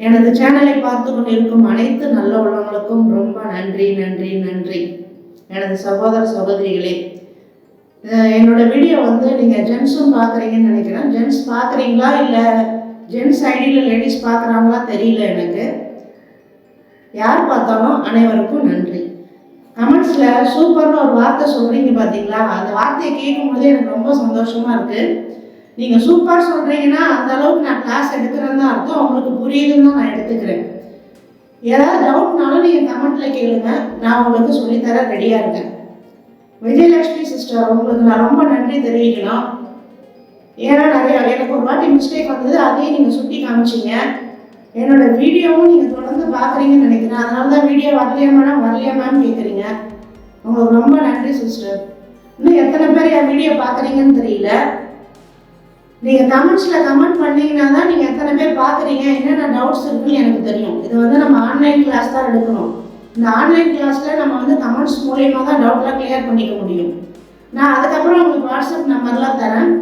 எனது சேனலை பார்த்து கொண்டிருக்கும் அனைத்து நல்ல உள்ளவங்களுக்கும் ரொம்ப நன்றி நன்றி நன்றி. எனது சகோதர சகோதரிகளே என்னோட வீடியோ வந்து நீங்கள் ஜென்ஸும் பார்க்குறீங்கன்னு நினைக்கிறேன். ஜென்ஸ் பார்க்குறீங்களா இல்லை ஜென்ஸ் ஐடியில் லேடிஸ் பார்க்குறாங்களா தெரியல எனக்கு. யார் பார்த்தாலும் அனைவருக்கும் நன்றி. கமெண்ட்ஸில் சூப்பர்னு ஒரு வார்த்தை சொல்கிறீங்க பார்த்தீங்களா அந்த வார்த்தையை கேட்கும்போதே எனக்கு ரொம்ப சந்தோஷமாக இருக்குது நீங்கள் சூப்பர் சொல்கிறீங்கன்னா அந்த அளவுக்கு நான் கிளாஸ் எடுக்கிறேன்னு தான் அர்த்தம் உங்களுக்கு புரியுதுன்னு தான் நான் எடுத்துக்கிறேன். ஏதாவது டவுட்னாலும் நீங்கள் கமெண்ட்டில் கேளுங்க. நான் உங்களுக்கு சொல்லித்தர ரெடியாக இருக்கேன். விஜயலட்சுமி சிஸ்டர் உங்களுக்கு நான் ரொம்ப நன்றி தெரிவிக்கலாம். ஏன்னா நிறைய எனக்கு ஒரு வாட்டி மிஸ்டேக் வந்தது அதையும் நீங்கள் சுட்டி காமிச்சிங்க. என்னோட வீடியோவும் நீங்கள் தொடர்ந்து பார்க்குறீங்கன்னு நினைக்கிறேன். அதனால தான் வீடியோ வரலையா மேடம் வரலையா மேம் கேட்குறீங்க உங்களுக்கு ரொம்ப நன்றி சிஸ்டர் இன்னும் எத்தனை பேர் என் வீடியோ பார்க்குறீங்கன்னு தெரியல. நீங்கள் கமெண்ட்ஸில் கமெண்ட் பண்ணீங்கன்னா தான் நீங்கள் எத்தனை பேர் பார்க்குறீங்க என்னென்ன டவுட்ஸ் இருக்குன்னு எனக்கு தெரியும். இது வந்து நம்ம ஆன்லைன் கிளாஸ் தான் எடுக்கணும். இந்த ஆன்லைன் கிளாஸில் நம்ம வந்து கமெண்ட்ஸ் மூலயமா தான் டவுட்லாம் கிளியர் பண்ணிக்க முடியும். நான் அதுக்கப்புறம் உங்களுக்கு வாட்ஸ்அப் நம்பர்லாம் தரேன்.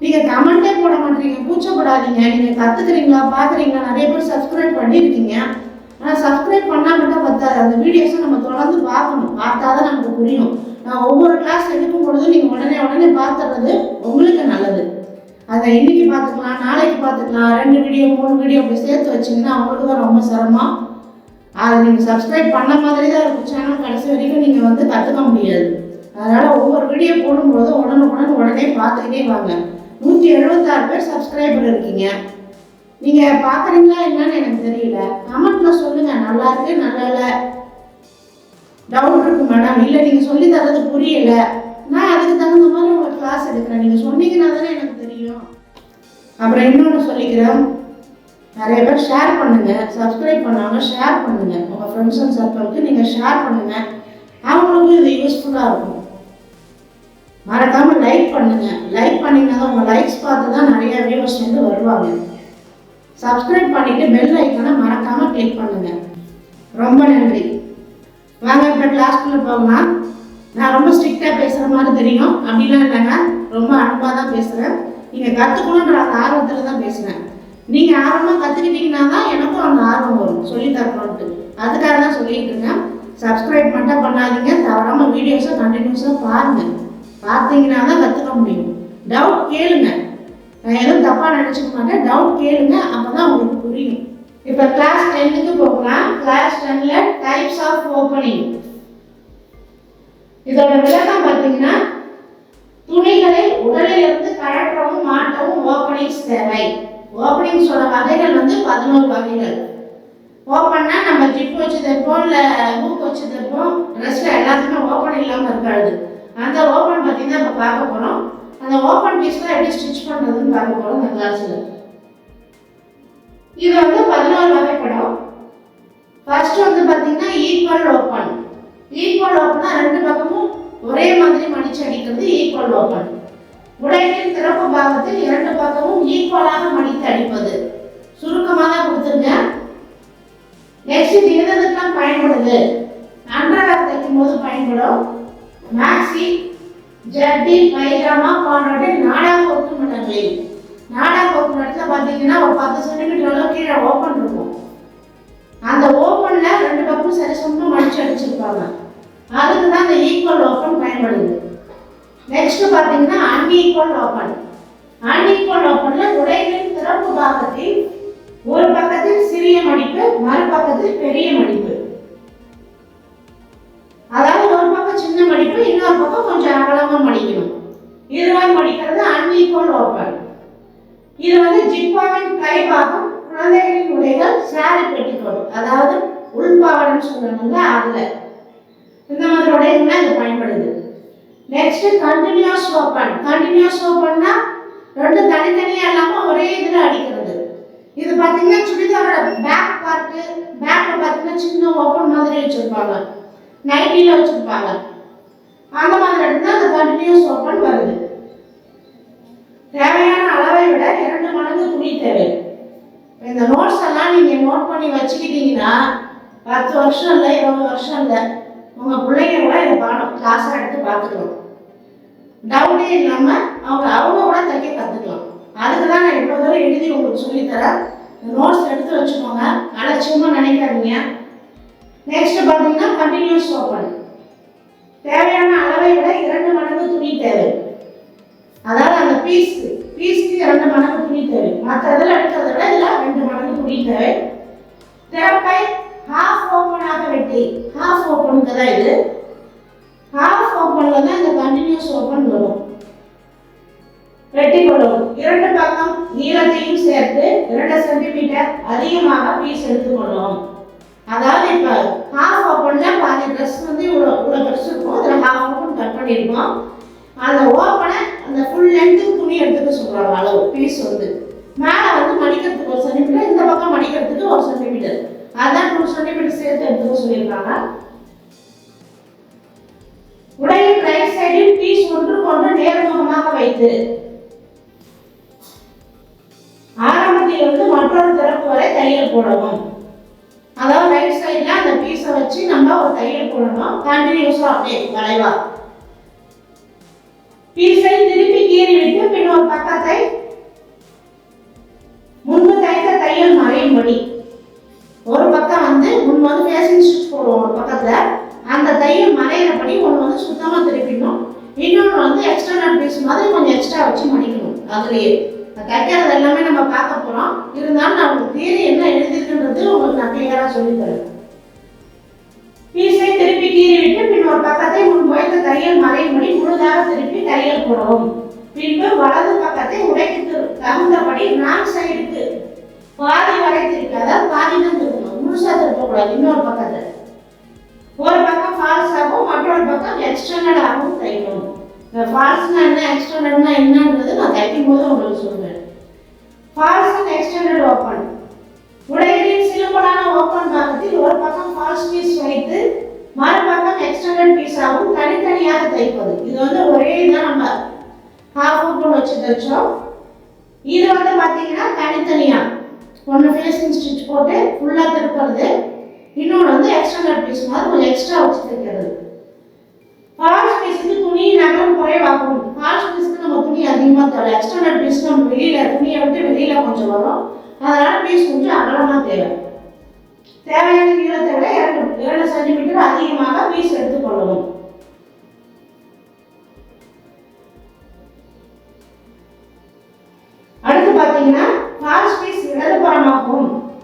நீங்கள் கமெண்ட்டே போட மாட்டீங்க கூச்சப்படாதீங்க. நீங்கள் கற்றுக்குறீங்களா பார்க்குறீங்களா நிறைய பேர் சப்ஸ்கிரைப் பண்ணியிருக்கீங்க ஆனால் சப்ஸ்கிரைப் பண்ணால் மட்டும் பத்தாது. அந்த வீடியோஸை நம்ம தொடர்ந்து பார்க்கணும். பார்த்தா தான் நமக்கு புரியும். நான் ஒவ்வொரு கிளாஸ் எடுக்கும் பொழுதும் நீங்கள் உடனே உடனே பார்த்துறது உங்களுக்கு நல்லது. அதை இன்னைக்கு பார்த்துக்கலாம் நாளைக்கு பார்த்துக்கலாம். ரெண்டு வீடியோ மூணு வீடியோ அப்படி சேர்த்து வச்சிங்கன்னா அவங்களுக்கு தான் ரொம்ப சிரமம். அதை நீங்கள் சப்ஸ்கிரைப் பண்ண மாதிரி தான் இருக்கும். சேனல் கடைசி வரைக்கும் நீங்கள் வந்து கற்றுக்க முடியாது. அதனால் ஒவ்வொரு வீடியோ போடும்போது உடனுக்குடன் உடனே பார்த்துக்கிட்டே வாங்க. நூற்றி எழுபத்தாறு பேர் சப்ஸ்கிரைபர் இருக்கீங்க. நீங்கள் பார்க்குறீங்களா என்னன்னு எனக்கு தெரியல. கமெண்ட்டில் சொல்லுங்கள் நல்லா இருக்கு நல்லா இல்லை? டவுட் இருக்கு மேடம் இல்லை நீங்கள் சொல்லி தரது புரியலை. நான் அதுக்கு தகுந்த மாதிரி ஒரு கிளாஸ் எடுக்கிறேன். நீங்கள் சொன்னீங்கன்னா தானே எனக்கு தெரியும். அப்புறம் இன்னொன்று சொல்லிக்கிறேன். நிறைய பேர் ஷேர் பண்ணுங்க. சப்ஸ்கிரைப் பண்ணாங்க ஷேர் பண்ணுங்க. உங்கள் ஃப்ரெண்ட்ஸ் அண்ட் சர்க்கிளுக்கு நீங்கள் ஷேர் பண்ணுங்க. அவங்களுக்கும் இது யூஸ்ஃபுல்லாக இருக்கும். மறக்காமல் லைக் பண்ணுங்க. லைக் பண்ணிங்கன்னா தான் உங்கள் லைக்ஸ் பார்த்து தான் நிறைய வியூவர்ஸ் வந்து வருவாங்க. சப்ஸ்கிரைப் பண்ணிவிட்டு பெல் ஐக்கனை மறக்காமல் கிளிக் பண்ணுங்க. ரொம்ப நன்றி. வாங்க இப்போ கிளாஸ்க்குள்ளே போகலாம். நான் ரொம்ப ஸ்ட்ரிக்டாக பேசுகிற மாதிரி தெரியும். அப்படிலாம் இல்லைங்க. ரொம்ப அன்பாக தான் பேசுகிறேன் நீங்கள் கற்றுக்கணுன்ற அந்த ஆர்வத்தில் தான் பேசுகிறேன் நீங்கள் ஆர்வமாக கற்றுக்கிட்டீங்கன்னா தான் எனக்கும் அந்த ஆர்வம் வரும். சொல்லி தரணும்ட்டு. அதுக்காக தான் சொல்லிட்டு இருக்கேன். சப்ஸ்கிரைப் மட்டும் பண்ணாதீங்க. தவறாமல் வீடியோஸை கண்டினியூஸாக பாருங்கள் பார்த்தீங்கன்னா தான் கற்றுக்க முடியும். டவுட் கேளுங்க. நான் எதுவும் தப்பாக நினச்சிக்க மாட்டேன். டவுட் கேளுங்க. அப்போ தான் உங்களுக்கு புரியும். இப்போ கிளாஸ் டென்னுக்கு போகலாம். கிளாஸ் டென்னில் டைப்ஸ் ஆஃப் ஓப்பனிங் இதோட விளக்கம் பார்த்தீங்கன்னா துணிகளை உடலில் இருந்து கழற்றவும் மாட்டவும் ஓப்பனிங்ஸ் தேவை. ஓப்பனிங்ஸோட வகைகள் வந்து பதினோரு வகைகள். ஓப்பன்னா நம்ம ஜிப் வச்சு தைப்போம் இல்லை ஹூக் வச்சு தைப்போம் ரெஸ்ட்டில் எல்லாத்துக்குமே ஓப்பன் இல்லாமல் இருக்காது. அந்த ஓப்பன் பற்றி தான் இப்போ பார்க்க போகிறோம் அந்த ஓப்பன் பீஸ்லாம் எப்படி ஸ்டிச் பண்ணுறதுன்னு பார்க்க போகிறோம் அந்த கிளாஸில் இது வந்து பதினோரு வகைப்படம். ஃபர்ஸ்ட் வந்து பார்த்தீங்கன்னா ஈக்குவல் ஓப்பன் ஈக்குவல் ஓப்பனா ரெண்டு பக்கமும் ஒரே மாதிரி மடிச்சு அடிக்கிறது ஈக்குவல் ஓப்பன் உடைகளின் திறப்பு பாகத்தில் இரண்டு பக்கமும் ஈக்குவலாக மடித்து அடிப்பது. சுருக்கமாக தான் கொடுத்துருங்க நெக்ஸ்ட் இது எதுக்கெல்லாம் பயன்படுது அண்டர்வேர் தைக்கும் போது பயன்படும் மேக்ஸி ஜட்டி பைஜாமா போன்றவற்றை நாடா ஒட்டும் இடங்களில் நாடா ஒட்டும் இடத்துல பார்த்தீங்கன்னா ஒரு பத்து சென்டிமீட்டர் அளவு கீழே ஓப்பன் இருக்கும். அந்த ஓப்பனில் ரெண்டு பக்கம் சரி சொந்தமா மடிச்சு அடிச்சிருப்பாங்க. அதுக்கு தான் இந்த ஈக்குவல் ஓப்பன் பயன்படுது. நெக்ஸ்ட் பார்த்தீங்கன்னா அன்ஈக்குவல் ஓப்பன் அன்ஈக்குவல் ஓப்பனில் உடைகளின் திறப்பு பாகத்தில் ஒரு பக்கத்தில் சிறிய மடிப்பு மறுபக்கத்தில் பெரிய மடிப்பு. அதாவது ஒரு பக்கம் சின்ன மடிப்பு இன்னொரு பக்கம் கொஞ்சம் அகலமா மடிக்கணும். இதுவாய் மடிக்கிறது அன்ஈக்குவல் ஓப்பன் இது வந்து ஜிப்பாவின் கைபாகம் குழந்தைகளின் உடைகள் சாரி பெட்டிக்கோட். அதாவது உள்பாவடன்னு சொல்லணுங்க அதில். இந்த மாதிரி உடைகள்லாம் இது பயன்படுது? நெக்ஸ்ட் கண்டினியூஸ் ஓப்பன் கண்டினியூஸ் ஓப்பன்னா ரெண்டு தனித்தனியா இல்லாம ஒரே இதுல அடிக்கிறது. இது பாத்தீங்கன்னா சுடிதாரோட பேக் பார்ட்டு பேக்ல பாத்தீங்கன்னா சின்ன ஓப்பன் மாதிரி வச்சிருப்பாங்க. நைட்டில வச்சிருப்பாங்க. அந்த மாதிரி எடுத்தா அந்த கண்டினியூஸ் ஓப்பன் வருது. தேவையான அளவை விட இரண்டு மடங்கு துணி தேவை. இந்த நோட்ஸ் எல்லாம் நீங்க நோட் பண்ணி வச்சுக்கிட்டீங்கன்னா பத்து வருஷம் இல்லை இருபது வருஷம் இல்லை உங்க பிள்ளைங்க கூட இதை பாடம் கிளாஸாக எடுத்து பார்த்துக்கலாம் டவுட்டே இல்லாம அவங்க அவங்க கூட தைக்க கற்றுக்கலாம் அதுக்கு தான் நான் இவ்வளோ தூரம் எழுதி உங்களுக்கு சொல்லித்தரேன். நோட்ஸ் எடுத்து வச்சுக்கோங்க. அலட்சியமாக நினைக்காதீங்க. நெக்ஸ்ட் பார்த்தீங்கன்னா கண்டினியூஸ் ஓப்பன் தேவையான அளவை விட இரண்டு மடங்கு துணி தேவை. அதாவது அந்த பீஸ்க்கு பீஸ்க்கு இரண்டு மடங்கு துணி தேவை. மற்ற இதில் எடுக்கிறத விட இதில் ரெண்டு மடங்கு துணி தேவை. திறப்பை ஹாஃப் ஓப்பனாக வெட்டி ஹாஃப் ஓப்பனுக்கு தான் இது. ஹாஃப் ஓப்பனில் தான் இந்த கண்டினியூஸ் ஓப்பன் வரும். வெட்டி கொள்ளவும் இரண்டு பக்கம் நீளத்தையும் சேர்த்து இரண்டு சென்டிமீட்டர் அதிகமாக பீஸ் எடுத்துக்கொள்ளவும் அதாவது இப்போ ஹாஃப் ஓப்பனில் பாதி ட்ரெஸ் வந்து இவ்வளோ இவ்வளோ ட்ரெஸ் இருக்கும். அதில் ஹாஃப் ஓப்பன் கட் பண்ணியிருக்கோம். அந்த ஓப்பனை அந்த ஃபுல் லென்த்து துணி எடுத்துக்க சொல்கிறோம் அளவு பீஸ் வந்து. மேலே வந்து மடிக்கிறதுக்கு ஒரு சென்டிமீட்டர் இந்த பக்கம் மடிக்கிறதுக்கு ஒரு சென்டிமீட்டர் அதான் டூ சென்டிமீட்டர் சேர்த்து எடுத்துக்க சொல்லியிருக்காங்க. உடையின் ரைட் சைடில் பீஸ் ஒன்று கொண்டு நேர்முகமாக வைத்து ஆரம்பத்தில் இருந்து மற்றொரு திறப்பு வரை தையல் போடவும். அதாவது ரைட் சைடில் அந்த பீஸை வச்சு நம்ம ஒரு தையல் போடணும். கண்டினியூஸாக அப்படியே வளைவா. பீஸை திருப்பி கீறி விட்டு பின் ஒரு பக்கத்தை முன்பு தைத்த தையல் மறையும்படி ஒரு பக்கம் வந்து முன் வந்து ஃபேஷன் ஸ்டிச் போடுவோம் ஒரு பக்கத்தில். அந்த தையல் மறையிறபடி ஒன்று வந்து சுத்தமாக திருப்பிடணும். இன்னொன்று வந்து எக்ஸ்டர்னல் பீஸ் மாதிரி கொஞ்சம் எக்ஸ்ட்ரா வச்சு மடிக்கணும். அதுலேயே. தைக்கிறது எல்லாமே நம்ம பார்க்க போகிறோம் இருந்தாலும் நான் உங்களுக்கு தியரி என்ன எழுதிருக்குன்றது உங்களுக்கு நான் கிளியராக சொல்லித்தரேன் பீஸை திருப்பி கீறி விட்டு பின் ஒரு பக்கத்தை முன் வைத்த தையல் மறையும்படி முழுதாக திருப்பி தையல் போடவும். பின்பு வலது பக்கத்தை உடைக்கு தகுந்தபடி நான் சைடுக்கு பாதி வரை திருப்பி அதாவது பாதி தான் திருப்பணும். முழுசா திருப்பக்கூடாது இன்னொரு பக்கத்தை ஒரு பக்கம் ஃபால்ஸ் ஆகும் மற்றொரு பக்கம் எக்ஸ்டர்னல் ஆகும் தைக்கணும். இந்த ஃபால்ஸ்னா என்ன எக்ஸ்டர்னல்னா என்னன்றது நான் தைக்கும் போது உங்களுக்கு சொல்றேன். ஃபால்ஸ் அண்ட் எக்ஸ்டர்னல் ஓப்பன் உடைகளின் சிலுப்பலான ஓப்பன் பாகத்தில் ஒரு பக்கம் ஃபால்ஸ் பீஸ் வைத்து மறுபக்கம் எக்ஸ்டர்னல் பீஸாகவும் தனித்தனியாக தைப்பது. இது வந்து ஒரே தான் நம்ம ஹாஃப் ஓப்பன் வச்சு தைச்சோம். இது வந்து பார்த்தீங்கன்னா தனித்தனியாக ஒன்று ஃபேஸிங் ஸ்டிச் போட்டு ஃபுல்லாக திருப்புறது. இன்னொன்று வந்து எக்ஸ்டர்னல் பீஸ் மாதிரி கொஞ்சம் எக்ஸ்ட்ரா வச்சு தைக்கிறது ஃபால்ஸ் பீஸுக்கு துணி நகம் குறைவாகும் ஃபால்ஸ் பீஸுக்கு நம்ம துணி அதிகமாக தேவை. எக்ஸ்டர்னல் பீஸ் நம்ம வெளியில் துணியை விட்டு வெளியில் கொஞ்சம் வரும். அதனால் பீஸ் கொஞ்சம் அகலமாக தேவை. தேவையான நீளத்தை விட இரண்டு இரண்டு சென்டிமீட்டர் அதிகமாக பீஸ் எடுத்துக்கொள்ளவும்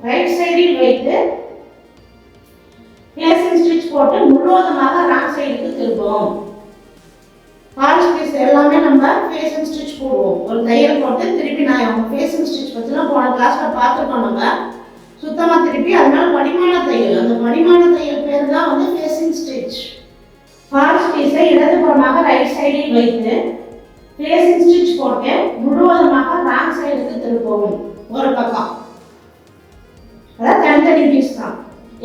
ரைட் சைடில் வைத்து ஃபேசிங் ஸ்டிச் போட்டு முழுவதுமாக ராங் சைடுக்கு திரும்புவோம் ஃபால்ஸ் பீஸ் எல்லாமே நம்ம ஃபேசிங் ஸ்டிச் போடுவோம். ஒரு தையல் போட்டு திருப்பி நான் அவங்க ஃபேசிங் ஸ்டிச் பற்றிலாம் போன கிளாஸில் பார்த்துருக்கோம் நம்ம. சுத்தமாக திருப்பி அதனால மடிமான தையல். அந்த மடிமான தையல் பேர் தான் வந்து ஃபேஸிங் ஸ்டிச் ஃபால்ஸ் பீஸை இடதுபுறமாக ரைட் சைடில் வைத்து ஃபேஸிங் ஸ்டிச் போட்டு முழுவதுமாக ராங் சைடுக்கு திருப்பவும். ஒரு பக்கம். அதாவது தனித்தனி பீஸ் தான்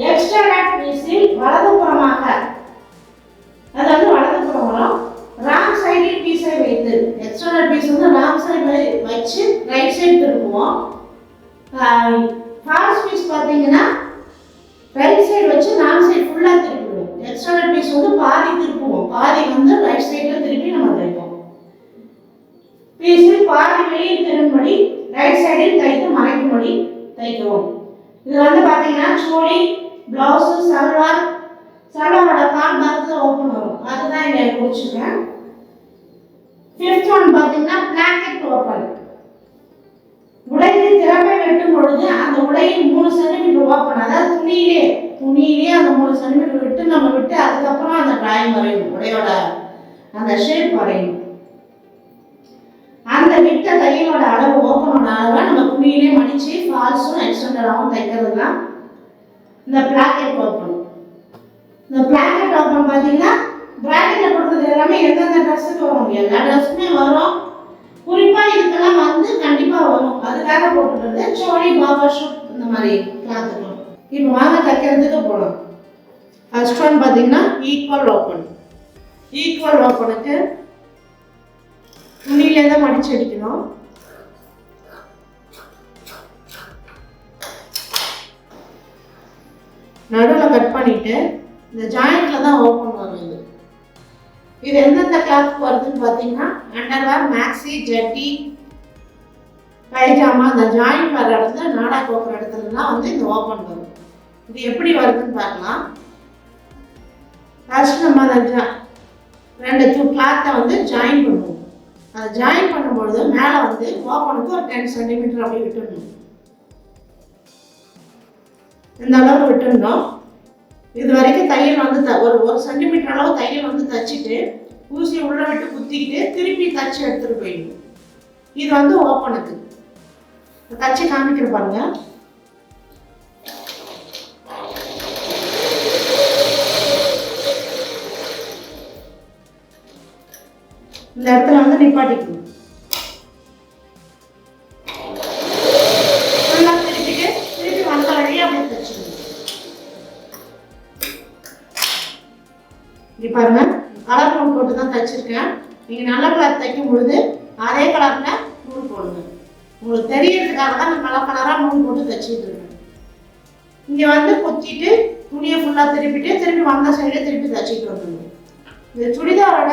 எக்ஸ்ட்ரா பீஸில் வலதுபுறமாக அது வந்து வலதுபுறம் வரும் ராங் சைடில் பீஸை வைத்து. எக்ஸ்ட்ரா பீஸ் வந்து ராங் சைடில் வச்சு ரைட் சைடு திரும்புவோம் ஃபால்ஸ் பீஸ் பார்த்தீங்கன்னா ரைட் சைடு வச்சு ராங் சைடு ஃபுல்லாக திருப்பிடுவோம் எக்ஸ்ட்ரா பீஸ் வந்து பாதி திருப்புவோம். பாதி வந்து ரைட் சைடில் திருப்பி நம்ம தைப்போம். பீஸில் பாதி வெளியில் திரும்படி ரைட் சைடில் தைத்து மறைக்கும்படி தைக்கவும். இது வந்து பார்த்தீங்கன்னா சோழி ப்ளவுஸு சல்வார். சல்வாரோட கால் பார்த்து ஓப்பன் வரும். அதுதான் இங்கே குறிச்சிருக்கேன் ஃபிஃப்த் ஒன் பார்த்தீங்கன்னா பிளாக்கெட் ஓப்பன் உடைக்கு திறமை வெட்டும் பொழுது அந்த உடையின் மூணு சென்டிமீட்டர் ஓப்பன் அதாவது துணியிலே துணியிலே அந்த மூணு சென்டிமீட்டர் விட்டு நம்ம விட்டு அதுக்கப்புறம் அந்த டிராயிங் வரையணும் உடையோட அந்த ஷேப் வரையணும் அந்த விட்ட தையலோட அளவு ஓப்பனோட அளவை நம்ம துணியிலே மடிச்சு ஃபால்ஸும் எக்ஸ்டெண்டராகவும் தைக்கிறது தான் இந்த பிளாக்கெட் ஓப்பன் இந்த பிளாக்கெட் ஓப்பன் பார்த்தீங்கன்னா பிராக்கெட்டில் கொடுக்குறது எல்லாமே எந்தெந்த ட்ரெஸ்ஸுக்கு வரும்? எல்லா ட்ரெஸ்ஸுமே வரும். குறிப்பாக இதுக்கெல்லாம் வந்து கண்டிப்பாக வரும். அதுக்காக போட்டுக்கிறது சோழி பாபா ஷூட் இந்த மாதிரி கிளாத்துக்கலாம் இப்போ வாங்க தைக்கிறதுக்கு போகலாம் ஃபர்ஸ்ட் ஒன் பார்த்தீங்கன்னா ஈக்குவல் ஓப்பன் ஈக்குவல் ஓப்பனுக்கு துணியிலே தான் மடிச்சு அடிக்கணும். நடுவில் கட் பண்ணிட்டு இந்த ஜாயிண்ட்ல தான் ஓப்பன் வரும் இது. இது எந்தெந்த கிளாத்துக்கு வருதுன்னு பார்த்தீங்கன்னா அண்டர்வேர் மேக்ஸி ஜட்டி பைஜாமா அந்த ஜாயின் வர இடத்துல நாடா கோக்குற இடத்துலலாம் வந்து இந்த ஓப்பன் வரும். இது எப்படி வருதுன்னு பார்க்கலாம். ஃபர்ஸ்ட் நம்ம அந்த ஜா ரெண்டு டூ கிளாத்தை வந்து ஜாயின் பண்ணுவோம். அதை ஜாயின் பண்ணும்பொழுது மேலே வந்து ஓப்பனுக்கு ஒரு டென் சென்டிமீட்டர் அப்படி விட்டுடணும். இந்த அளவு விட்டுருந்தோம் இது வரைக்கும் தையல் வந்து த ஒரு ஒரு சென்டிமீட்டர் அளவு தையல் வந்து தச்சுட்டு ஊசியை உள்ள விட்டு குத்திக்கிட்டு திருப்பி தச்சு எடுத்துகிட்டு போயிடும் இது வந்து ஓப்பனுக்கு தச்சு காமிக்கிற பாருங்கள் இந்த இடத்துல வந்து நிப்பாட்டிக்கணும். ஃபுல்லாக திருப்பிட்டு திருப்பி வந்த பாருங்க கலர் நூல் போட்டு தான் தைச்சிருக்கேன். நீங்கள் நல்ல கலர் தைக்கும் பொழுது அதே கலரில் நூல் போடுங்க. உங்களுக்கு தெரியறதுக்காக தான் நான் கலர் கலராக நூல் போட்டு தைச்சிட்டு இருக்கேன். இங்கே வந்து குத்திட்டு துணியை ஃபுல்லாக திருப்பிட்டு திருப்பி வந்த சைடு திருப்பி தைச்சிட்டு வந்துடணும் இந்த சுடிதாரோட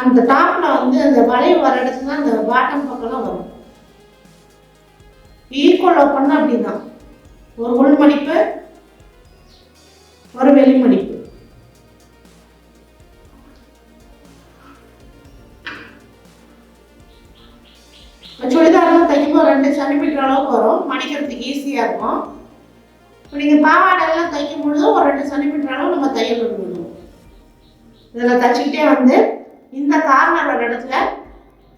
அந்த டாப்ல வந்து அந்த வளைவு வர இடத்துல தான் அந்த பாட்டம் பக்கம்லாம் வரும். ஈக்குவல் ஓப்பன் அப்படிதான். ஒரு உள் மடிப்பு ஒரு வெளி மடிப்பு. சுடிதாரெல்லாம் தைக்கும்போது ரெண்டு சென்டிமீட்டர் அளவுக்கு வரும். மடிக்கிறதுக்கு ஈஸியாக இருக்கும். இப்போ நீங்கள் பாவாடையெல்லாம் தைக்கும் பொழுது ஒரு ரெண்டு சென்டிமீட்டர் அளவு நம்ம தையல் விடணும் இதில் தச்சுக்கிட்டே வந்து இந்த கார்னர் வர இடத்துல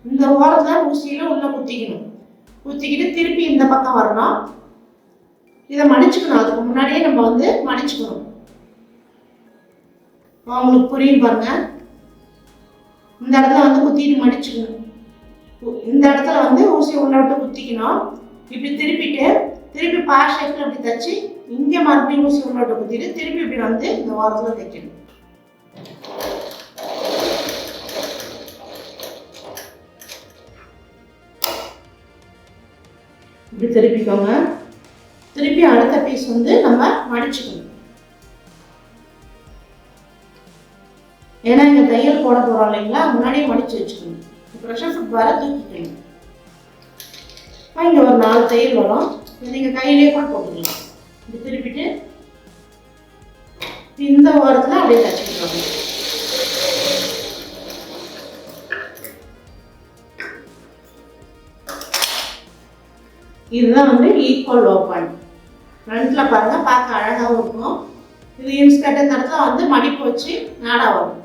இந்த ஓரத்தில் ஊசியில் உள்ளே குத்திக்கணும். குத்திக்கிட்டு திருப்பி இந்த பக்கம் வரணும். இதை மடிச்சுக்கணும் அதுக்கு முன்னாடியே நம்ம வந்து மடிச்சுக்கணும் அவங்களுக்கு புரியும் பாருங்க. இந்த இடத்துல வந்து குத்திட்டு மடிச்சுக்கணும் இந்த இடத்துல வந்து ஊசியை உள்ள விட்டு குத்திக்கணும். இப்படி திருப்பிட்டு திருப்பி பா ஷேப்பில் இப்படி தச்சு இங்கே மறுபடியும் ஊசி உள்ள விட்டு குத்திட்டு திருப்பி இப்படி வந்து இந்த ஓரத்தில் தைக்கணும். இப்படி திருப்பிக்கோங்க. திருப்பி அடுத்த பீஸ் வந்து நம்ம மடிச்சுக்கணும். ஏன்னா இங்கே தையல் போட போகிறோம் இல்லைங்களா? முன்னாடியே மடிச்சு வச்சுக்கணும். ப்ரெஷர் ஃபுட் வர தூக்கிக்கணும். இங்கே ஒரு நாலு தையல் வரும். நீங்கள் கையிலே கூட போட்டுக்கலாம். இப்படி திருப்பிட்டு இந்த ஓரத்தில் அப்படியே தச்சுக்கோங்க இதுதான் வந்து ஈக்குவல் ஓப்பன் ஃப்ரண்ட்டில் பாருங்க பார்க்க அழகாகவும் இருக்கும். இது இன்ஸ்கர்ட் இந்த இடத்துல வந்து மடிப்பு வச்சு நாடாகும் வரும்.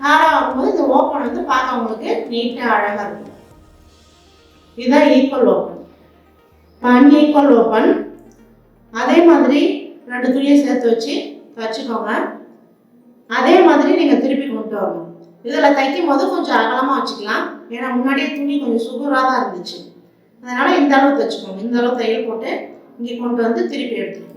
போது வரும்போது இந்த ஓப்பன் வந்து பார்க்க உங்களுக்கு நீட்டாக அழகாக இருக்கும். இதுதான் ஈக்குவல் ஓப்பன் அன்ஈக்குவல் ஓப்பன் அதே மாதிரி ரெண்டு துணியை சேர்த்து வச்சு வச்சுக்கோங்க. அதே மாதிரி நீங்கள் திருப்பி கொண்டு வரணும் இதில் தைக்கும் போது கொஞ்சம் அகலமாக வச்சுக்கலாம். ஏன்னா முன்னாடியே துணி கொஞ்சம் சுகராக தான் இருந்துச்சு. அதனால இந்த அளவு தைச்சுக்கோங்க இந்த அளவு தையல் போட்டு இங்கே கொண்டு வந்து திருப்பி எடுத்துக்கோங்க.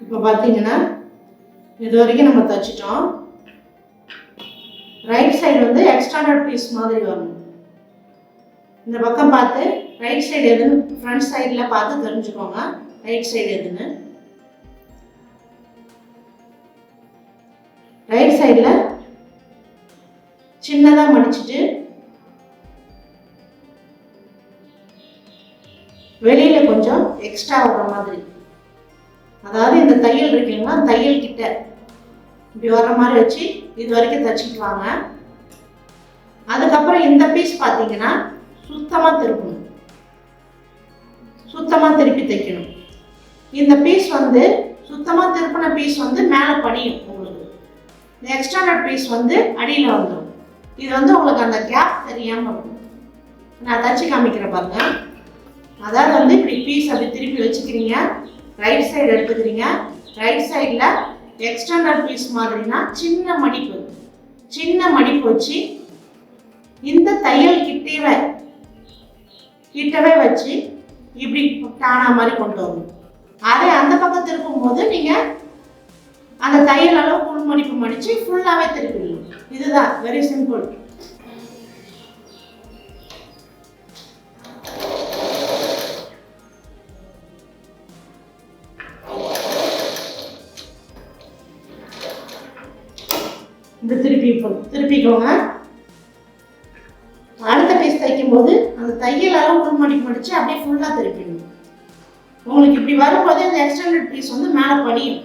இப்போ பார்த்தீங்கன்னா இது வரைக்கும் நம்ம தைச்சிட்டோம். ரைட் சைடு வந்து எக்ஸ்டாண்டர்ட் பீஸ் மாதிரி வரணும். இந்த பக்கம் பார்த்து ரைட் சைடு எதுன்னு ஃப்ரண்ட் சைடில் பார்த்து தெரிஞ்சுக்கோங்க. ரைட் சைடு எதுன்னு. ரைட் சைடில் சின்னதாக மடிச்சிட்டு வெளியில் கொஞ்சம் எக்ஸ்ட்ரா வர மாதிரி. அதாவது இந்த தையல் இருக்குங்களா தையல் கிட்ட. இப்படி வர்ற மாதிரி வச்சு இது வரைக்கும் தச்சுக்குவாங்க அதுக்கப்புறம் இந்த பீஸ் பார்த்தீங்கன்னா சுத்தமாக திருப்பணும். சுத்தமாக திருப்பி தைக்கணும். இந்த பீஸ் வந்து சுத்தமாக திருப்பின பீஸ் வந்து மேலே படியும் உங்களுக்கு. இந்த எக்ஸ்டாண்டர்ட் பீஸ் வந்து அடியில் வந்துடும் இது வந்து உங்களுக்கு அந்த கேப் தெரியாமல் இருக்கும். நான் தச்சு காமிக்கிறேன் பாருங்க. அதாவது வந்து இப்படி பீஸ் அப்படி திருப்பி வச்சுக்கிறீங்க. ரைட் சைடு எடுத்துக்கிறீங்க. ரைட் சைடில் எக்ஸ்டர்னல் பீஸ் மாதிரினா சின்ன மடிப்பு. சின்ன மடிப்பு வச்சு இந்த தையல் கிட்டவே கிட்டவே வச்சு இப்படி டானா மாதிரி கொண்டு வரணும். அதே அந்த பக்கம் திருப்பும்போது நீங்கள் அந்த தையல் அளவு புல் மடிப்பு மடித்து ஃபுல்லாகவே திருப்பிடணும். இதுதான் வெரி சிம்பிள் இந்த திருப்பி திருப்பிக்கோங்க. தையலால உள் மடிப்பு மடிச்சு அப்படியே ஃபுல்லாக திருப்பிடணும் உங்களுக்கு இப்படி வரும்போது இந்த எக்ஸ்டெண்டட் பீஸ் வந்து மேலே படியும்.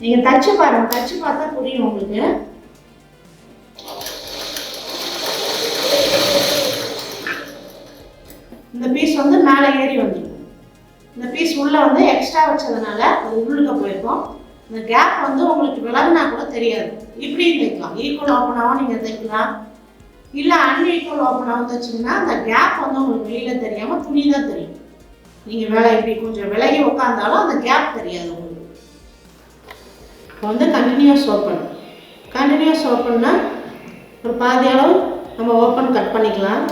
நீங்கள் தச்சு பாருங்க தச்சு பார்த்தா புரியும் உங்களுக்கு. இந்த பீஸ் வந்து மேலே ஏறி வந்துடும். இந்த பீஸ் உள்ளே வந்து எக்ஸ்ட்ரா வச்சதுனால அது உள்ளுக்க போயிருக்கும். இந்த கேப் வந்து உங்களுக்கு விலகுனா கூட தெரியாது. இப்படியும் தைக்கலாம் ஈக்குவல் ஆப்பனாகவும் நீங்கள் தைக்கலாம் இல்லை அன்ஈக்குவல் ஓப்பனாகவும் வச்சிங்கன்னா அந்த கேப் வந்து உங்களுக்கு வெளியில் தெரியாமல் துணி தான் தெரியும். நீங்கள் வேலை இப்படி கொஞ்சம் விலகி உட்காந்தாலும் அந்த கேப் தெரியாது உங்களுக்கு. இப்போ வந்து கண்டினியூஸ் ஓப்பன் கண்டினியூஸ் ஓப்பன்னா ஒரு பாதி அளவு நம்ம ஓப்பன் கட் பண்ணிக்கலாம்.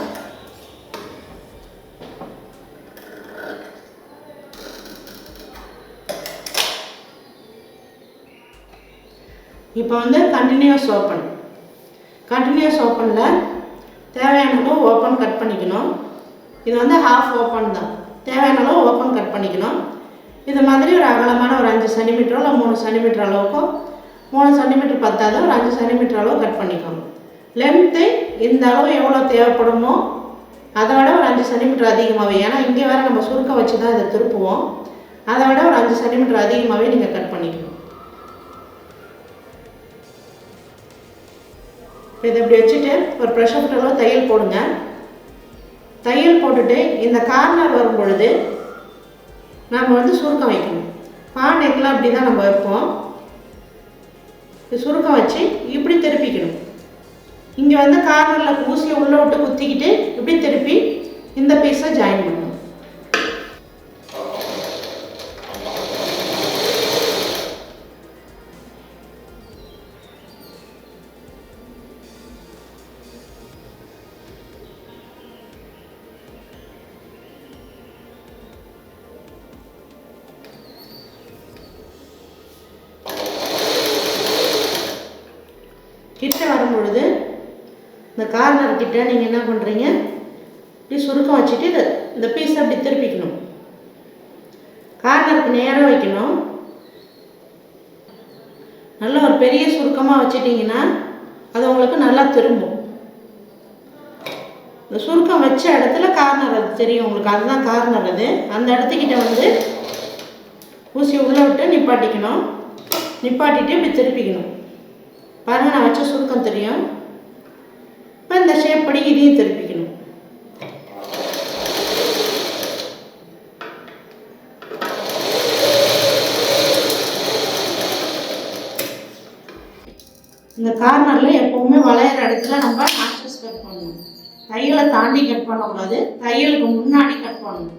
இப்போ வந்து கண்டினியூஸ் ஓப்பன் கண்டினியூஸ் ஓப்பனில் தேவையான அளவு ஓப்பன் கட் பண்ணிக்கணும். இது வந்து ஹாஃப் ஓப்பன் தான். தேவையான அளவு ஓப்பன் கட் பண்ணிக்கணும். இது மாதிரி ஒரு அகலமான ஒரு அஞ்சு சென்டிமீட்டரோ இல்லை மூணு சென்டிமீட்டர் அளவுக்கோ மூணு சென்டிமீட்டர் பத்தாத ஒரு அஞ்சு சென்டிமீட்டர் அளவு கட் பண்ணிக்கணும். லென்த்து இந்த அளவு எவ்வளோ தேவைப்படுமோ அதை விட ஒரு அஞ்சு சென்டிமீட்டர் அதிகமாகவே ஏன்னா இங்கே வேறு நம்ம சுருக்க வச்சு தான் இதை திருப்புவோம். அதை விட ஒரு அஞ்சு சென்டிமீட்டர் அதிகமாகவே நீங்கள் கட் பண்ணிக்கணும். இதை இப்படி வச்சுட்டு ஒரு ப்ரெஷர் குக்கரில் தையல் போடுங்க. தையல் போட்டுட்டு இந்த கார்னர் வரும் பொழுது நம்ம வந்து சுருக்கம் வைக்கணும். பானைக்கெலாம் அப்படி தான் நம்ம வைப்போம். சுருக்கம் வச்சு இப்படி திருப்பிக்கணும். இங்கே வந்து கார்னரில் ஊசியை உள்ளே விட்டு குத்திக்கிட்டு இப்படி திருப்பி இந்த பீஸை ஜாயின் பண்ணணும் வச்சிட்டிங்கன்னா அது உங்களுக்கு நல்லா திரும்பும். இந்த சுருக்கம் வச்ச இடத்துல கார்னர் அது தெரியும் உங்களுக்கு. அதுதான் கார்னர் அது. அந்த இடத்துக்கிட்ட வந்து ஊசி உள்ளே விட்டு நிப்பாட்டிக்கணும். நிப்பாட்டிட்டு இப்படி திருப்பிக்கணும். பாருங்க நான் வச்ச சுருக்கம் தெரியும். இப்போ இந்த ஷேப் படி இதையும் திருப்பிக்கணும். இந்த கார்னரில் எப்போவுமே வளையிற இடத்துல நம்ம மாஸ்டர்ஸ் கட் பண்ணணும். தையலை தாண்டி கட் பண்ணக்கூடாது. தையலுக்கு முன்னாடி கட் பண்ணணும்.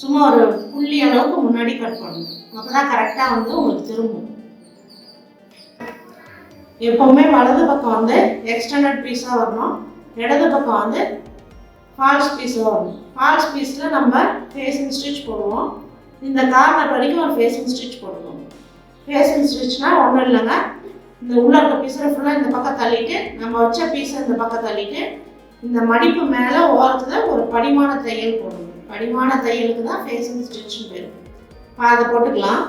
சும்மா ஒரு புள்ளி அளவுக்கு முன்னாடி கட் பண்ணணும். அப்போ தான் கரெக்டாக வந்து உங்களுக்கு திரும்பும். எப்போவுமே வலது பக்கம் வந்து எக்ஸ்டெண்டட் பீஸாக வரணும். இடது பக்கம் வந்து ஃபால்ஸ் பீஸாக வரணும். ஃபால்ஸ் பீஸில் நம்ம ஃபேஸிங் ஸ்டிச் போடுவோம். இந்த கார்னர் வரைக்கும் ஒரு ஃபேஸிங் ஸ்டிச் போடுவோம் ஃபேஸிங் ஸ்டிச்னால் ஒன்றும் இல்லைங்க. இந்த உள்ள இருக்க பீஸை ஃபுல்லாக இந்த பக்கம் தள்ளிட்டு நம்ம வச்ச பீஸை இந்த பக்கம் தள்ளிட்டு இந்த மடிப்பு மேலே ஓரத்தில் ஒரு படிமான தையல் போடணும். படிமான தையலுக்கு தான் ஃபேஸிங் ஸ்டிச்னு பேர். அதை போட்டுக்கலாம்.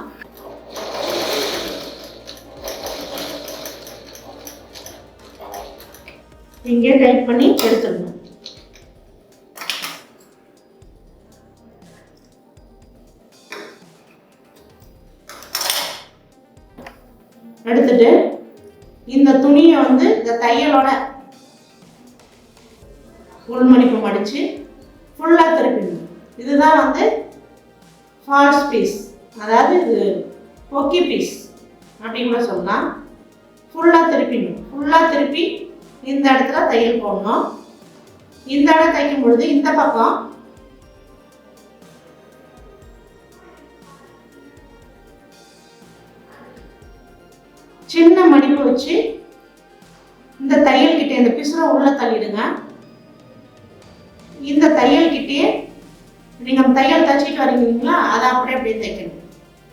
இங்கே டைட் பண்ணி எடுத்துடணும். எடுத்துட்டு இந்த துணியை வந்து இந்த தையலோட உள்மணிப்பு மடித்து ஃபுல்லாக திருப்பிடணும். இதுதான் வந்து ஃபால்ஸ் பீஸ் அதாவது இது பொக்கி பீஸ் அப்படின்னு கூட சொல்லலாம். ஃபுல்லாக திருப்பிடணும். ஃபுல்லாக திருப்பி இந்த இடத்துல தையல் போடணும். இந்த இடம் தைக்கும் பொழுது இந்த பக்கம் சின்ன மடிப்பு வச்சு இந்த தையல் கிட்டே இந்த பிசுரை உள்ள தள்ளிடுங்க. இந்த தையல் கிட்டே நீங்க தையல் தச்சிட்டு வரீங்களா அதை அப்படியே அப்படியே தைக்கணும்.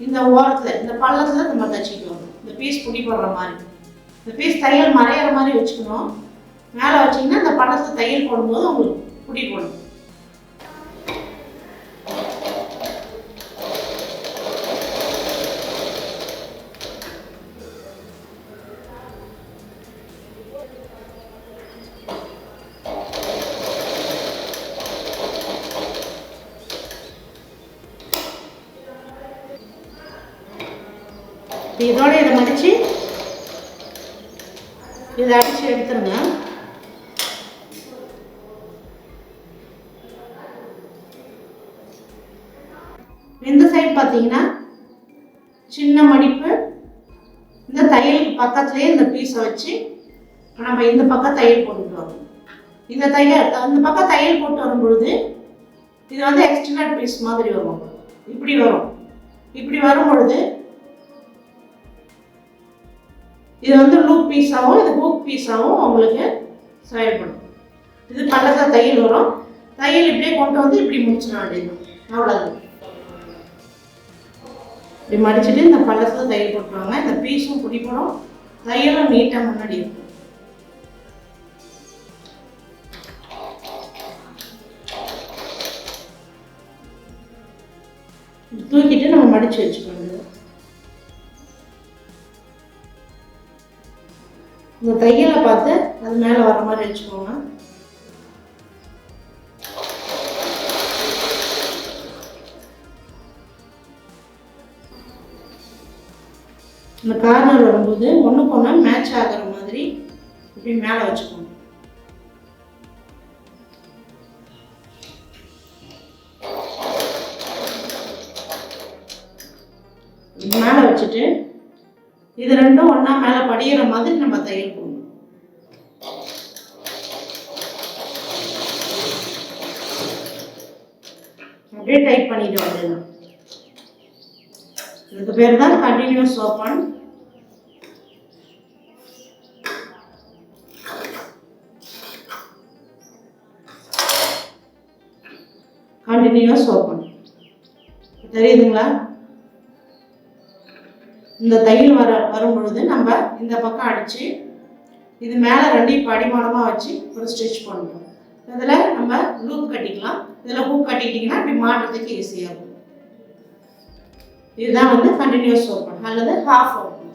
இந்த ஓரத்துல இந்த பள்ளத்துல நம்ம தச்சிக்கணும். இந்த பீஸ் புடி போடுற மாதிரி. இந்த பீஸ் தையல் மறையிற மாதிரி வச்சுக்கணும். மேலே வச்சிங்கன்னா இந்த பள்ளத்துல தையல் போடும்போது உங்களுக்கு புடி போடும். இதை அடித்து எடுத்துருங்க. இந்த சைடு பார்த்தீங்கன்னா சின்ன மடிப்பு இந்த தையல் பக்கத்துலேயே இந்த பீஸை வச்சு நம்ம இந்த பக்கம் தையல் போட்டுட்டு வரோம் இந்த தையல் இந்த பக்கம் தையல் போட்டு வரும்பொழுது இது வந்து எக்ஸ்டர்னல் பீஸ் மாதிரி வரும். இப்படி வரும். இப்படி வரும் பொழுது இது வந்து லூப் பீஸாகவும் இது ஹூக் பீஸாகவும் உங்களுக்கு செயல்படும். இது பள்ளத்தில் தையல் வரும். தையல் இப்படியே கொண்டு வந்து இப்படி முடிச்சிட வேண்டியது அவ்வளோதான் இப்படி மடிச்சுட்டு இந்த பள்ளத்தில் தையல் போட்டுருவாங்க. இந்த பீஸும் பிடிப்படும் தையலும் நீட்டாக முன்னாடி இருக்கும். தூக்கிட்டு நம்ம மடிச்சு வச்சுக்கணும் இந்த தையலை பார்த்து அது மேலே வர மாதிரி வச்சுக்கோங்க. இந்த கார்னர் வரும்போது ஒன்றுக்கு ஒன்று மேட்ச் ஆகிற மாதிரி இப்படி மேலே வச்சுக்கோங்க. மேலே வச்சுட்டு இது ரெண்டும் ஒன்றா மேலே மாதிரி நம்ம தையல் போடணும். அப்படியே டைட் பண்ணிட்டு வந்துடலாம். இதுக்கு பேர் தான் கண்டினியூஸ் ஓப்பன் கண்டினியூஸ் ஓப்பன் தெரியுதுங்களா? இந்த தையல் வர வரும் பொழுது நம்ம இந்த பக்கம் அடித்து இது மேலே ரெண்டையும் படிமானமாக வச்சு ஒரு ஸ்டிச் பண்ணணும் இதில் நம்ம லூப் கட்டிக்கலாம். இதில் ஹூக் கட்டிக்கிட்டிங்கன்னா இப்படி மாட்டுறதுக்கு ஈஸியாக இருக்கும். இதுதான் வந்து கண்டினியூஸ் ஓப்பன் அல்லது ஹாஃப் ஓப்பன்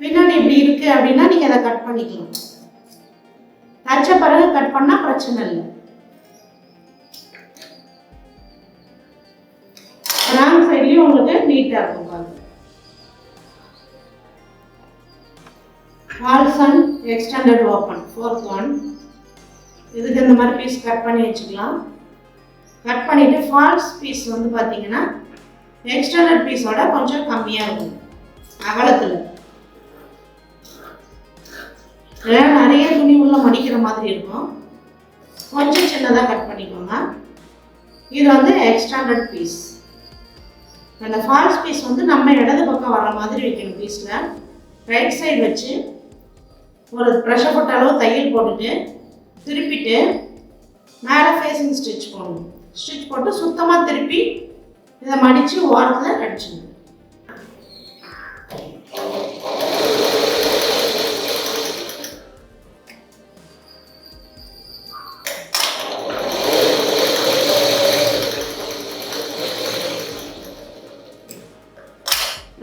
பின்னாடி இப்படி இருக்குது அப்படின்னா நீங்கள் அதை கட் பண்ணிக்கலாம். தச்ச பிறகு கட் பண்ணால் பிரச்சனை இல்லை. ராங் சைட்லேயும் உங்களுக்கு நீட்டாக இருக்கும் பாருங்க. வால்சன் எக்ஸ்டெண்டட் ஓப்பன் ஃபோர்த் ஒன் இதுக்கு இந்த மாதிரி பீஸ் கட் பண்ணி வச்சுக்கலாம். கட் பண்ணிவிட்டு ஃபால்ஸ் பீஸ் வந்து பார்த்தீங்கன்னா எக்ஸ்டெண்டட் பீஸோட கொஞ்சம் கம்மியாக இருக்கும். அகலத்தில். ஏன்னா நிறைய துணி உள்ள மடிக்கிற மாதிரி இருக்கும். கொஞ்சம் சின்னதாக கட் பண்ணிக்கோங்க. இது வந்து எக்ஸ்டாண்டர்ட் பீஸ் அந்த ஃபால்ஸ் பீஸ் வந்து நம்ம இடது பக்கம் வர மாதிரி வைக்கணும் பீஸில் ரைட் சைடு வச்சு ஒரு ப்ரெஷர் போட்ட அளவு தையல் போட்டுட்டு திருப்பிட்டு மேலே ஃபேஸிங் ஸ்டிச் போடணும். ஸ்டிச் போட்டு சுத்தமாக திருப்பி இதை மடித்து ஓரத்தில் அடிச்சிடணும்.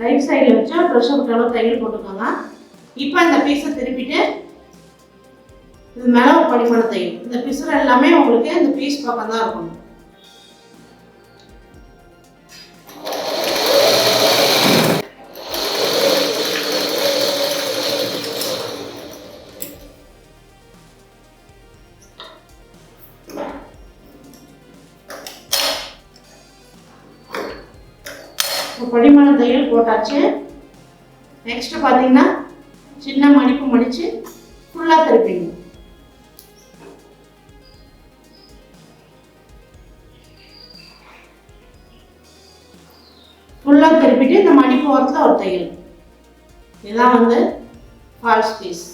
ரைட் சைடில் வச்சா ப்ரெஷர் போட்ட தையல் போட்டுக்கோங்க இப்போ இந்த பீஸை திருப்பிட்டு இது மேலே ஒரு படிமான தையல் இந்த பிசுறு எல்லாமே உங்களுக்கு இந்த பீஸ் பக்கம் தான் இருக்கணும். படிமான தையல் போட்டாச்சு. நெக்ஸ்ட் பார்த்தீங்கன்னா சின்ன மடிப்பு மடித்து ஃபுல்லாக திருப்பிங்க ஃபுல்லாக திருப்பிட்டு இந்த மடிப்பு ஓரத்தில் ஒரு தையல். இதுதான் வந்து ஃபால்ஸ் பீஸ்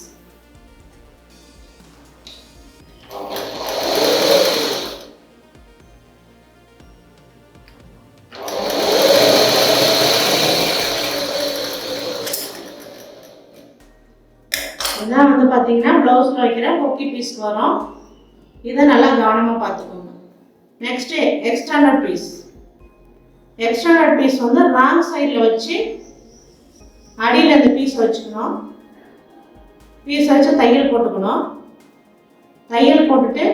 பார்த்தீங்கன்னா வைக்கிற கொக்கி பீஸ் வரும். இதை நல்லா கவனமாக பார்த்துக்கோங்க. Next external piece external piece வந்து ராங் சைடில் வச்சு அடியில் இந்த பீஸ் வச்சுக்கணும். பீஸ் வச்சு தையல் போட்டுக்கணும். தையல் போட்டுட்டு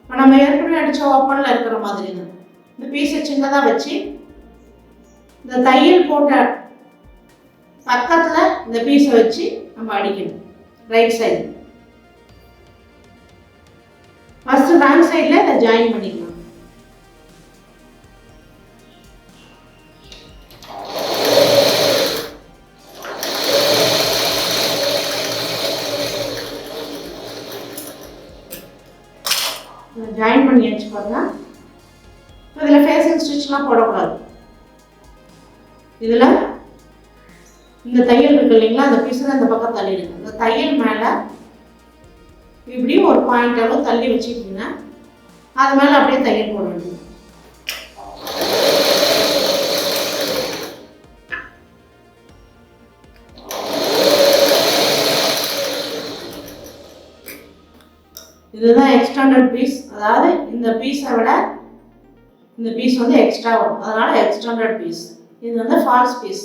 இப்போ நம்ம ஏற்கனவே அடித்த ஓப்பனில் இருக்கிற மாதிரி தான் இந்த பீஸை சின்னதாக வச்சு இந்த தையல் போட்ட பக்கத்தில் இந்த பீஸை வச்சு நம்ம அடிக்கணும். ரைட் சைடு ஃபர்ஸ்ட் ராங் சைடில் இதை ஜாயின் பண்ணிக்கலாம். ஜாயின் பண்ணி வச்சுக்கோங்க. இதில் ஃபேஸிங் ஸ்டிச்லாம் போடக்கூடாது. இதில் இந்த தையல் இருக்கு இல்லைங்களா அந்த பீஸில் இந்த பக்கம் தள்ளிடுங்க. இந்த தையல் மேலே இப்படி ஒரு பாயிண்ட் அளவு தள்ளி வச்சுக்கிட்டீங்க அது மேலே அப்படியே தையல் போட வேண்டியது இதுதான் எக்ஸ்டாண்டர்ட் பீஸ் அதாவது இந்த பீஸை விட இந்த பீஸ் வந்து எக்ஸ்ட்ரா வரும். அதனால் எக்ஸ்டாண்டர்ட் பீஸ் இது வந்து ஃபால்ஸ் பீஸ்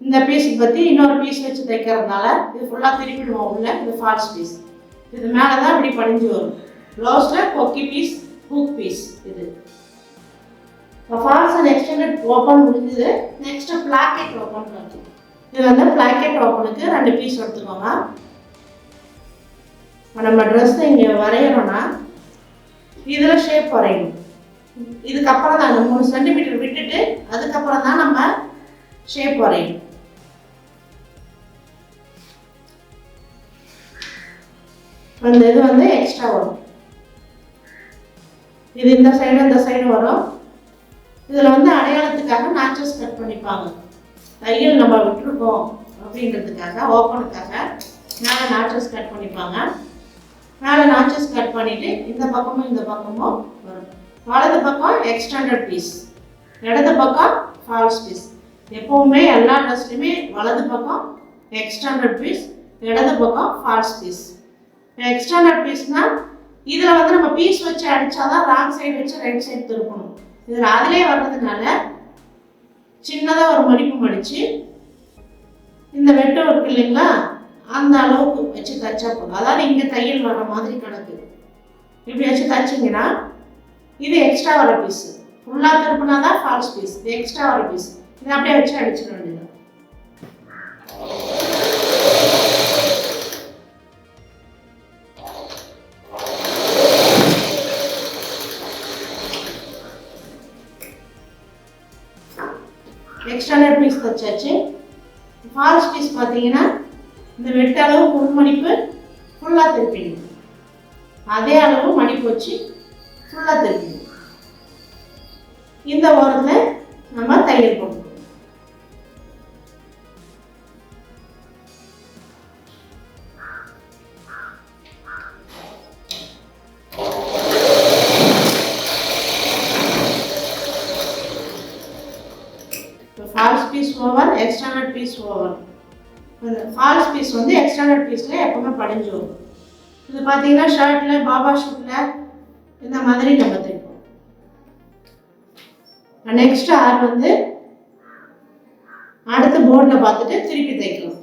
இந்த பீஸ் பற்றி இன்னொரு பீஸ் வச்சு தைக்கிறதுனால இது ஃபுல்லாக திருப்பிடுவோம் உள்ள. இது ஃபால்ஸ் பீஸ் இது மேலே தான் இப்படி படிஞ்சு வரும். ப்ளவுஸில் கொக்கி பீஸ் ஹூக் பீஸ் இது. இப்போ ஃபால்ஸ் அண்ட் எக்ஸ்டெண்டட் ஓப்பன் முடிஞ்சது? நெக்ஸ்ட்டு பிளாக்கெட் ஓப்பன் பண்ணுறது இது வந்து பிளாக்கெட் ஓப்பனுக்கு ரெண்டு பீஸ் எடுத்துக்கோங்க இப்போ நம்ம ட்ரெஸ் இங்கே வரைகிறோன்னா இதில் ஷேப் வரையணும். இதுக்கப்புறம் தான் மூணு சென்டிமீட்டர் விட்டுட்டு அதுக்கப்புறம் தான் நம்ம ஷேப் வரையணும். அந்த இது வந்து எக்ஸ்ட்ரா வரும். இது இந்த சைடு இந்த சைடு வரும். இதில் வந்து அடையாளத்துக்காக நாச்சஸ் கட் பண்ணிப்பாங்க. தையல் நம்ம விட்டுருக்கோம் அப்படின்றதுக்காக ஓப்பனுக்காக மேலே நாச்சஸ் கட் பண்ணிப்பாங்க. மேலே நாச்சஸ் கட் பண்ணிவிட்டு இந்த பக்கமும் இந்த பக்கமும் வரும். வலது பக்கம் எக்ஸ்டாண்டர்ட் பீஸ் இடது பக்கம் ஃபால்ஸ் பீஸ் எப்போவுமே எல்லா ட்ரெஸ்லையுமே வலது பக்கம் எக்ஸ்டாண்டர்ட் பீஸ் இடது பக்கம் ஃபால்ஸ் பீஸ் எக்ஸ்டர்னல் பீஸ்னால் இதில் வந்து நம்ம பீஸ் வச்சு அடித்தாதான் ராங் சைடு வச்சு ரைட் சைடு திருப்பணும். இதில் அதிலே வர்றதுனால சின்னதாக ஒரு மடிப்பு மடித்து இந்த வெட்டு இருக்கு இல்லைங்களா? அந்த அளவுக்கு வச்சு தைச்சா போதும். அதாவது இங்கே தையல் வர்ற மாதிரி கணக்கு. இப்படி வச்சு தைச்சிங்கன்னா இது எக்ஸ்ட்ரா வர பீஸ் ஃபுல்லாக திருப்பினா தான் ஃபால்ஸ் பீஸ் இது எக்ஸ்ட்ரா வர பீஸ் இதை அப்படியே வச்சு அடிச்சிட வேண்டியது எக்ஸ்டாண்டர்ட் பீஸ் தைச்சாச்சு ஃபால்ஸ் பீஸ் பார்த்தீங்கன்னா இந்த வெட்ட அளவு முன்மடிப்பு ஃபுல்லாக திருப்பிங்க அதே அளவு மடிப்பு வச்சு ஃபுல்லாக திருப்பிங்க இந்த ஓரத்தில் நம்ம தையல் பீஸில் இது பார்த்தீங்கன்னா ஷர்ட்டில் பாபா ஷூட்டில் இந்த மாதிரி நம்ம தைப்போம். நெக்ஸ்ட் ஆர் வந்து அடுத்த போர்டில் பார்த்துட்டு திருப்பி தைக்கலாம்.